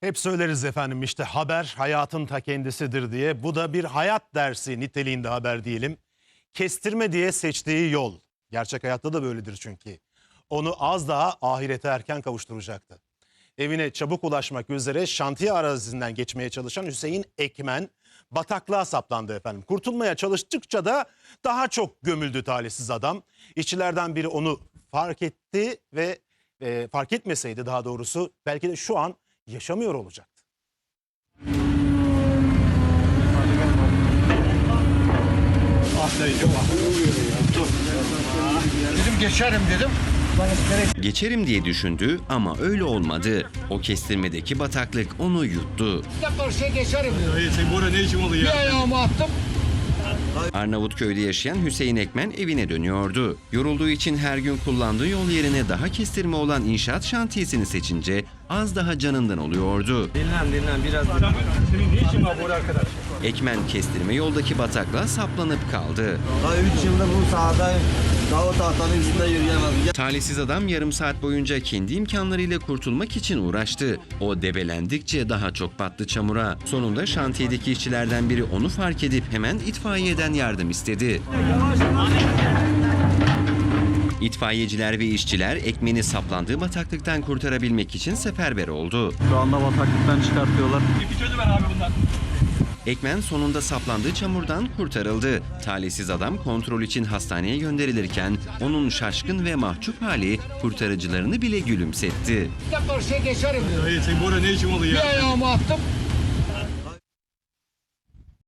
Hep söyleriz efendim işte haber hayatın ta kendisidir diye. Bu da bir hayat dersi niteliğinde haber diyelim. Kestirme diye seçtiği yol. Gerçek hayatta da böyledir çünkü. Onu az daha ahirete erken kavuşturacaktı. Evine çabuk ulaşmak üzere şantiye arazisinden geçmeye çalışan Hüseyin Ekmen bataklığa saplandı efendim. Kurtulmaya çalıştıkça da daha çok gömüldü talihsiz adam. İşçilerden biri onu fark etti ve e, fark etmeseydi daha doğrusu belki de şu an yaşamıyor olacaktı. Dedim geçerim dedim. Geçerim diye düşündü ama öyle olmadı. O kestirmedeki bataklık onu yuttu. Bir karşıya geçerim dedim. Sen burada ne işin oluyor Bir ya? ayağımı attım. Arnavutköy'de yaşayan Hüseyin Ekmen evine dönüyordu. Yorulduğu için her gün kullandığı yol yerine daha kestirme olan inşaat şantiyesini seçince az daha canından oluyordu. Dinlen dinlen biraz dinlen. Senin ne işin var burada arkadaş? Ekmen kestirme yoldaki bataklığa saplanıp kaldı. Daha 3 yıldır bu sahadayım. Daha tahtanın üstünde yürüyemem. Talihsiz adam yarım saat boyunca kendi imkanlarıyla kurtulmak için uğraştı. O debelendikçe daha çok battı çamura. Sonunda şantiyedeki işçilerden biri onu fark edip hemen itfaiyeden yardım istedi. İtfaiyeciler ve işçiler Ekmen'i saplandığı bataklıktan kurtarabilmek için seferber oldu. Şu anda bataklıktan çıkartıyorlar. Bir çözüm ver abi bundan. Ekmen sonunda saplandığı çamurdan kurtarıldı. Talihsiz adam kontrol için hastaneye gönderilirken onun şaşkın ve mahcup hali kurtarıcılarını bile gülümsetti. Bir karşıya geçerim. Hayır sen burada ne işin oluyor Bir ya? ayağımı attım.